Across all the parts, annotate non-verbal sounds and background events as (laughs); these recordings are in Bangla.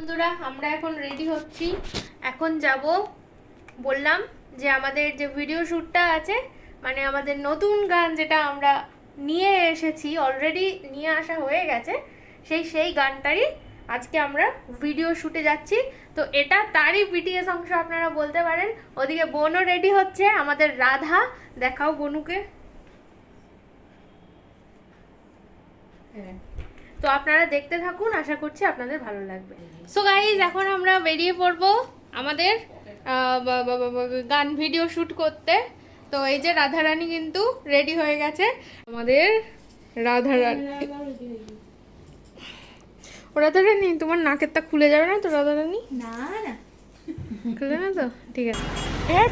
বন্ধুরা, আমরা এখন রেডি হচ্ছি। এখন যাব, বললাম যে আমাদের যে ভিডিও শ্যুটটা আছে মানে আমাদের নতুন গান যেটা আমরা নিয়ে এসেছি অলরেডি নিয়ে আসা হয়ে গেছে, সেই সেই গানটারই আজকে আমরা ভিডিও শ্যুটে যাচ্ছি। তো এটা তারই বিটিএস অংশ আপনারা বলতে পারেন। ওদিকে বোনও রেডি হচ্ছে, আমাদের রাধা। দেখাও বনুকে। তো আপনারা দেখতে থাকুন আশা করছি আপনাদের ভালো লাগবে। সো গাইজ এখন আমরা বেরিয়ে পড়ব আমাদের গান ভিডিও শ্যুট করতে। তো এই যে রাধারানী কিন্তু রেডি হয়ে গেছে। আমাদের রাধারানী। ও রাধারানী তোমার নাকেরটা খুলে যাবে না তো রাধারানী? না না। খুলে না তো? ঠিক আছে। হয়ে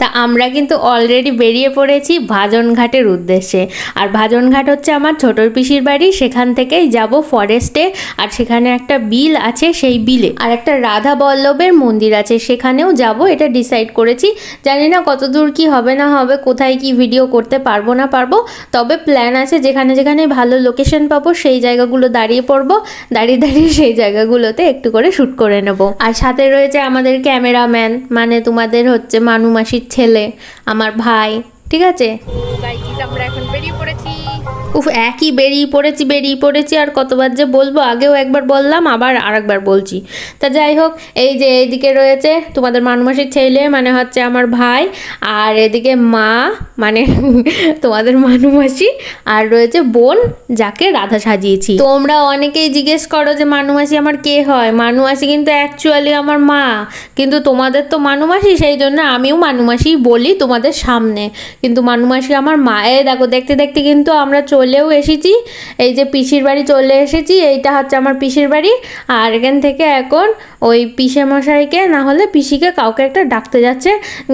তা আমরা কিন্তু অলরেডি বেরিয়ে পড়েছি ভাজনঘাটের উদ্দেশ্যে। আর ভাজনঘাট হচ্ছে আমার ছোটর পিসির বাড়ি, সেখান থেকেই যাব ফরেস্টে আর সেখানে একটা বিল আছে, সেই বিলে। আর একটা রাধা বল্লভের মন্দির আছে, সেখানেও যাব, এটা ডিসাইড করেছি। জানি না কত দূর কি হবে না হবে, কোথায় কি ভিডিও করতে পারব না পারব। তবে প্ল্যান আছে, যেখানে যেখানে ভালো লোকেশন পাবো, সেই জায়গাগুলো দাঁড়িয়ে পড়ব। দাঁড়িয়ে দাঁড়িয়ে সেই জায়গাগুলোতে একটু করে শ্যুট করে নেব। আর সাথে রয়েছে আমাদের ক্যামেরাম্যান মানে তোমাদের হচ্ছে মানু মাসির ছেলে, আমার ভাই, ঠিক আছে? আমরা এখন বেরিয়ে উফ, একই বেরিয়ে পড়েছি বেরিয়ে পড়েছি, আর কতবার যে বলব, আগেও একবার বললাম, আবার আরেকবার বলছি। তা যাই হোক, এই যে এইদিকে রয়েছে তোমাদের মানুমাসির ছেলে মানে হচ্ছে আমার ভাই, আর এদিকে মা মানে (laughs) তোমাদের মানুমাসি, আর রয়েছে বোন, যাকে রাধা সাজিয়েছি। তোমরা অনেকেই জিজ্ঞেস করো যে, মানুমাসি আমার কে হয়? মানুমাসি কিন্তু অ্যাকচুয়ালি আমার মা, কিন্তু তোমাদের তো মানুমাসি, সেই জন্য আমিও মানুমাসি বলি তোমাদের সামনে। কিন্তু মানুমাসি আমার মায়ে দেখো, দেখতে দেখতে কিন্তু আমরা চলেও এসেছি। এই যে পিসির বাড়ি চলে এসেছি, এইটা হচ্ছে আমার পিসির বাড়ি। আর এখান থেকে এখন ওই পিসে মশাইকে না হলে পিসিকে কাউকে একটা ডাকতে যাচ্ছে।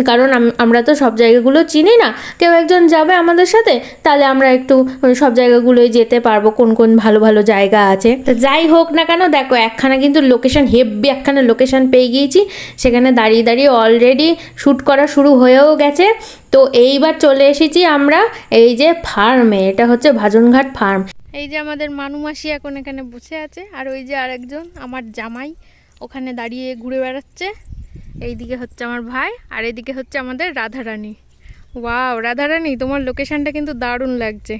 কারণ আমরা তো সব জায়গাগুলো চিনি না। কেউ একজন যাবে আমাদের সাথে, তাহলে আমরা একটু সব জায়গাগুলোই যেতে পারব, কোন কোন ভালো ভালো জায়গা আছে। যাই হোক না কেন, দেখো একখানা কিন্তু লোকেশন হেভি একখানা লোকেশন পেয়ে গিয়েছি। সেখানে দাঁড়িয়ে দাঁড়িয়ে অলরেডি শ্যুট করা শুরু হয়েও গেছে। তো এইবার চলে এসেছি আমরা এই যে ফার্মে এটা হচ্ছে ভাজনঘাট ফার্ম এই যে আমাদের মানুমাসি এখন এখানে বসে আছে, আর ওই যে আরেকজন, আমার জামাই, ওখানে দাঁড়িয়ে ঘুরে বেড়াচ্ছে। এইদিকে হচ্ছে আমার ভাই, আর এদিকে হচ্ছে আমাদের রাধারানী। ওয়াও, রাধারানী, তোমার লোকেশানটা কিন্তু দারুণ লাগছে।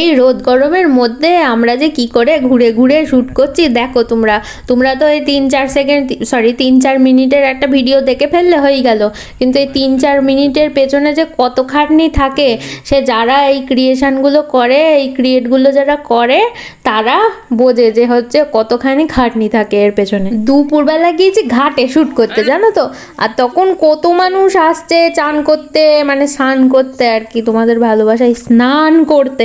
এই রোদ গরমের মধ্যে আমরা যে কি করে ঘুরে ঘুরে শ্যুট করছি, দেখো তোমরা। তোমরা তো এই তিন চার সেকেন্ড সরি তিন চার মিনিটের একটা ভিডিও দেখে ফেললে হয়ে গেল। কিন্তু এই তিন চার মিনিটের পেছনে যে কত খাটনি থাকে, সে যারা এই ক্রিয়েশনগুলো করে, এই ক্রিয়েটগুলো যারা করে, তারা বোঝে যে হচ্ছে কতখানি খাটনি থাকে এর পেছনে। দুপুরবেলা গিয়েছি ঘাটে শ্যুট করতে, জানো তো? আর তখন কত মানুষ আসছে চান করতে মানে স্নান করতে আর কি, তোমাদের ভালোবাসায় স্নান করতে।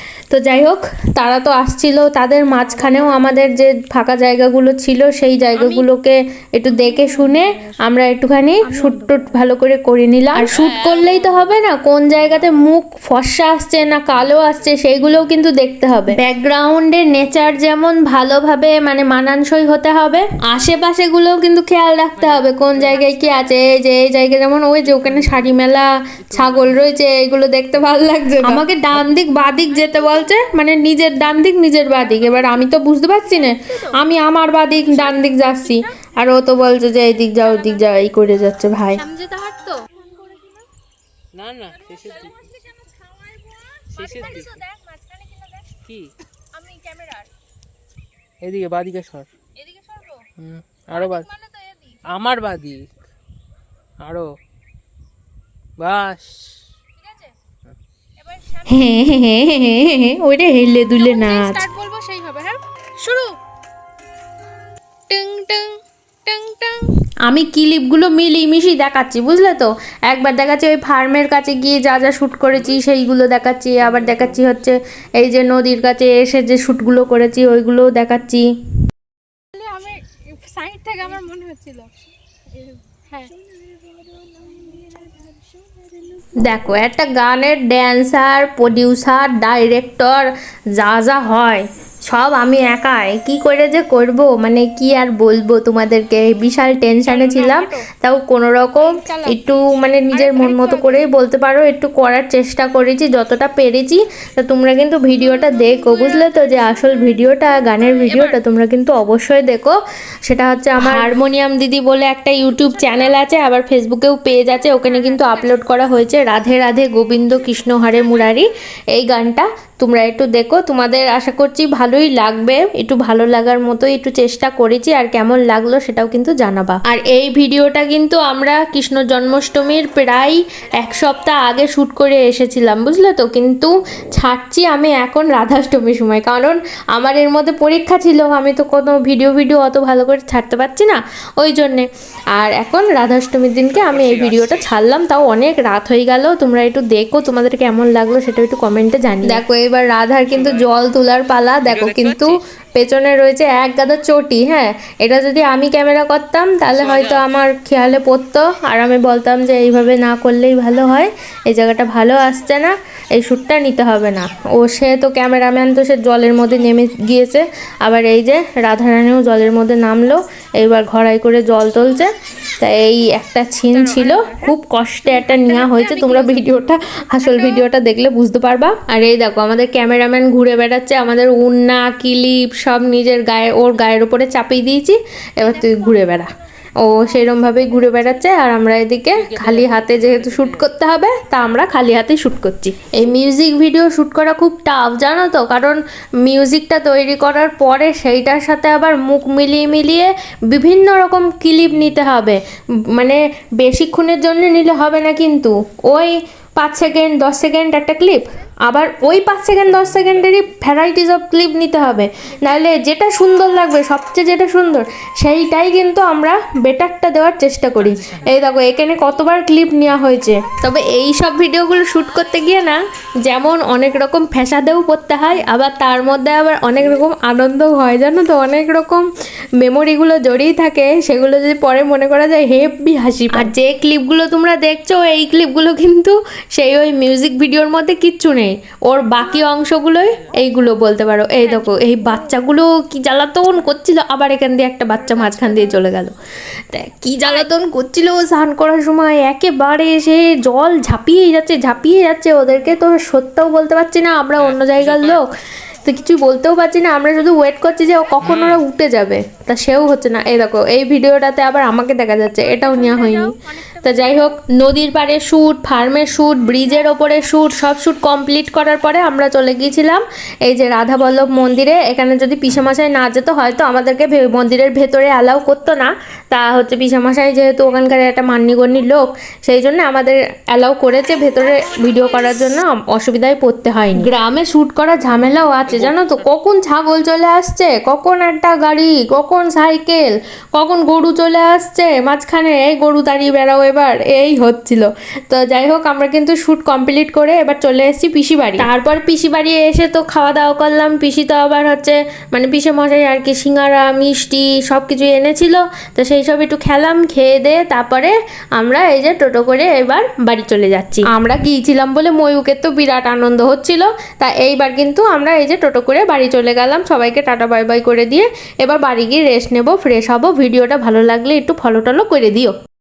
তো যাই হোক তারা তো আসছিল তাদের মাঝখানেও আমাদের যে ফাঁকা জায়গাগুলো ছিল সেই জায়গাগুলোকে একটু দেখে শুনে আমরা একটুখানি শ্যুট টুট ভালো করে করে নিলাম। আর শ্যুট করলেই তো হবে না কোন জায়গাতে মুখ ফর্সা আসছে না কালো আসছে সেইগুলোও কিন্তু দেখতে হবে। ব্যাকগ্রাউন্ডের নেচার যেমন ভালোভাবে মানে মানানসই হতে হবে আশেপাশেগুলোও কিন্তু খেয়াল রাখতে হবে কোন জায়গায় কি আছে এই যে এই জায়গায় যেমন ওই যে ওখানে শাড়ি মেলা ছাগল রয়েছে এইগুলো দেখতে ভালো লাগছে। আমাকে ডান দিক বাদিক যেতে বলছে মানে নিজের ডান দিক, নিজের বাদিক এবার আমি তো বুঝতে পারছি না। আমি আমার বাদিক ডান দিক যাচ্ছি। আর ও তো বলছে যে এই দিক যাও, ওই দিক যাও, এই করে যাচ্ছে ভাই। না না দিকে। দিকে। এদিকে বাদিকে সর। আরও বাদ আমার বাদিক আরও। বাস। হ্যাঁ হ্যাঁ হ্যাঁ ওইটা হেলে দুলে নাচ। স্টার্ট বলব সেই হবে হ্যাঁ? শুরু। টং টং টং টং। আমি ক্লিপগুলো মিলিয়ে মিশিয়ে দেখাচ্ছি বুঝলে তো? একবার দেখাচ্ছি ওই ফার্মের কাছে গিয়ে যা যা শ্যুট করেছি সেইগুলো দেখাচ্ছি আবার দেখাচ্ছি হচ্ছে এই যে নদীর কাছে এসে যে শ্যুটগুলো করেছি ওইগুলোও দেখাচ্ছি। আমি সাইড থেকে আমার মনে হচ্ছিল। হ্যাঁ। দেখো একটা গানের ড্যান্সার প্রডিউসার ডাইরেক্টর যা যা হয় সব আমি একাই কি করে যে করব? মানে কি আর বলব তোমাদেরকে? বিশাল টেনশনে ছিলাম। তাও কোনো রকম একটু মানে নিজের মন মতো করেই বলতে পারো একটু করার চেষ্টা করেছি যতটা পেরেছি। তা তোমরা কিন্তু ভিডিওটা দেখো বুঝলে তো যে আসল ভিডিওটা গানের ভিডিওটা তোমরা কিন্তু অবশ্যই দেখো। সেটা হচ্ছে আমার হারমোনিয়াম দিদি বলে একটা ইউটিউব চ্যানেল আছে আবার ফেসবুকেও পেজ আছে ওখানে কিন্তু আপলোড করা হয়েছে। রাধে রাধে গোবিন্দ কৃষ্ণ হরে মুরারি এই গানটা। তোমরা একটু দেখো, তোমাদের আশা করছি ভালোই লাগবে। একটু ভালো লাগার মতো একটু চেষ্টা করেছি, আর কেমন লাগল সেটাও কিন্তু জানাবা। আর এই ভিডিওটা কিন্তু আমরা কৃষ্ণ জন্মাষ্টমীর প্রায় এক সপ্তাহ আগে শ্যুট করে এসেছিলাম, বুঝলে তো? কিন্তু ছাড়ছি আমি এখন রাধাষ্টমীর সময়, কারণ আমার এর মধ্যে পরীক্ষা ছিল, আমি তো কোনো ভিডিও ভিডিও অত ভালো করে ছাড়তে পারছি না, ওই জন্যে। আর এখন রাধাষ্টমীর দিনকে আমি এই ভিডিওটা ছাড়লাম, তাও অনেক রাত হয়ে গেল, তোমরা একটু দেখো, তোমাদের কেমন লাগল সেটা একটু কমেন্টে জানি দেখো এবার রাধার কিন্তু জল তোলার পালা দেখো কিন্তু পেছনে রয়েছে এক গাদা চটি হ্যাঁ? এটা যদি আমি ক্যামেরা করতাম তাহলে হয়তো আমার খেয়ালে পড়তো। আর আমি বলতাম যে এইভাবে না করলেই ভালো হয়। এই জায়গাটা ভালো আসছে না। এই শ্যুটটা নিতে হবে না। ও সে তো ক্যামেরাম্যান তো সে জলের মধ্যে নেমে গিয়েছে। আবার এই যে রাধারানীও জলের মধ্যে নামলো। এইবার ঘড়াই করে জল তুলছে। তা এই একটা ছিন ছিল। খুব কষ্টে একটা নেওয়া হয়েছে। তোমরা ভিডিওটা আসল ভিডিওটা দেখলে বুঝতে পারবা। আর এই দেখো আমাদের ক্যামেরাম্যান ঘুরে বেড়াচ্ছে। আমাদের উন্না কিলিপ সব নিজের গায়ে, ওর গায়ের উপরে চাপিয়ে দিয়েছি। এবার তুই ঘুরে বেড়া। ও সেরমভাবেই ঘুরে বেড়াচ্ছে আর আমরা এদিকে খালি হাতে যেহেতু শ্যুট করতে হবে, তা আমরা খালি হাতে শ্যুট করছি। এই মিউজিক ভিডিও শ্যুট করা খুব টাফ, জানো তো? কারণ মিউজিকটা তৈরি করার পরে সেইটার সাথে আবার মুখ মিলিয়ে মিলিয়ে বিভিন্ন রকম ক্লিপ নিতে হবে। মানে বেশিক্ষণের জন্য নিলে হবে না কিন্তু। ওই পাঁচ সেকেন্ড, দশ সেকেন্ড একটা ক্লিপ। আবার ওই পাঁচ সেকেন্ড দশ সেকেন্ডেরই ভ্যারাইটিস অফ ক্লিপ নিতে হবে। নাহলে যেটা সুন্দর লাগবে, সবচেয়ে যেটা সুন্দর, সেইটাই কিন্তু আমরা বেটারটা দেওয়ার চেষ্টা করি। এই দেখো, এখানে কতবার ক্লিপ নেওয়া হয়েছে। তবে এই সব ভিডিওগুলো শ্যুট করতে গিয়ে না, যেমন অনেক রকম ফ্যাসাদেও পড়তে হয়, আবার তার মধ্যে আবার অনেক রকম আনন্দও হয়। জানো তো, অনেক রকম মেমোরিগুলো জড়িয়ে থাকে, সেগুলো যদি পরে মনে করা যায় হেভি হাসি আর যে ক্লিপগুলো তোমরা দেখছ, এই ক্লিপগুলো কিন্তু সেই ওই মিউজিক ভিডিওর মধ্যে কিচ্ছু নেই। ওর বাকি অংশগুলোই এইগুলো বলতে পারো। এই দেখো এই বাচ্চাগুলো কি জ্বালাতন করছিল আবার এখান দিয়ে একটা বাচ্চা মাঝখান দিয়ে চলে গেল। কি জ্বালাতন করছিল স্নান করার সময় একেবারে সে জল ঝাঁপিয়ে যাচ্ছে ঝাঁপিয়ে যাচ্ছে। ওদেরকে তো সত্যও বলতে পারছি না আমরা অন্য জায়গার লোক। তো কিছু বলতেও পারছি না আমরা শুধু ওয়েট করছি যে ও কখন ওরা উঠে যাবে। তা সেও হচ্ছে না। এই দেখো এই ভিডিওটাতে আবার আমাকে দেখা যাচ্ছে এটাও নেওয়া হয়নি। তা যাই হোক নদীর পাড়ে শ্যুট ফার্মের শ্যুট ব্রিজের ওপরে শ্যুট সব শ্যুট কমপ্লিট করার পরে আমরা চলে গিয়েছিলাম এই যে রাধাবল্লভ মন্দিরে। এখানে যদি পিসামশাই না যেত হয়তো আমাদেরকে মন্দিরের ভেতরে অ্যালাউ করতো না। তা হচ্ছে পিসামশাই যেহেতু ওখানকার একটা মান্যগণ্যি লোক সেই জন্য আমাদের অ্যালাউ করেছে ভেতরে ভিডিও করার জন্য। অসুবিধায় পড়তে হয়নি। গ্রামে শ্যুট করা ঝামেলাও আছে জানো তো? কখন ছাগল চলে আসছে? কখন একটা গাড়ি? কখন সাইকেল? কখন গরু চলে আসছে? মাঝখানে, এই গরু দাঁড়িয়ে বেড়াও এবার। এই হচ্ছিল। তো যাই হোক, আমরা কিন্তু শ্যুট কমপ্লিট করে এবার চলে এসেছি পিসি বাড়ি। তারপর পিসি বাড়ি এসে তো খাওয়া দাওয়া করলাম। পিসি তো আবার হচ্ছে মানে পিসে মশাই আর কি সিঙ্গারা, মিষ্টি সব কিছু এনেছিল। তো সেই সব একটু খেলাম, খেয়ে দিয়ে তারপরে আমরা এই যে টোটো করে এবার বাড়ি চলে যাচ্ছি। আমরা গিয়েছিলাম বলে ময়ূকের তো বিরাট আনন্দ হচ্ছিল। তা এইবার কিন্তু আমরা এই যে টোটো করে বাড়ি চলে গেলাম। সবাইকে টাটা বাই বাই করে দিয়ে এবার বাড়ি গিয়ে রেস্ট নেব ফ্রেশ হব ভিডিওটা ভালো লাগলে একটু ফলো টলো করে দিও।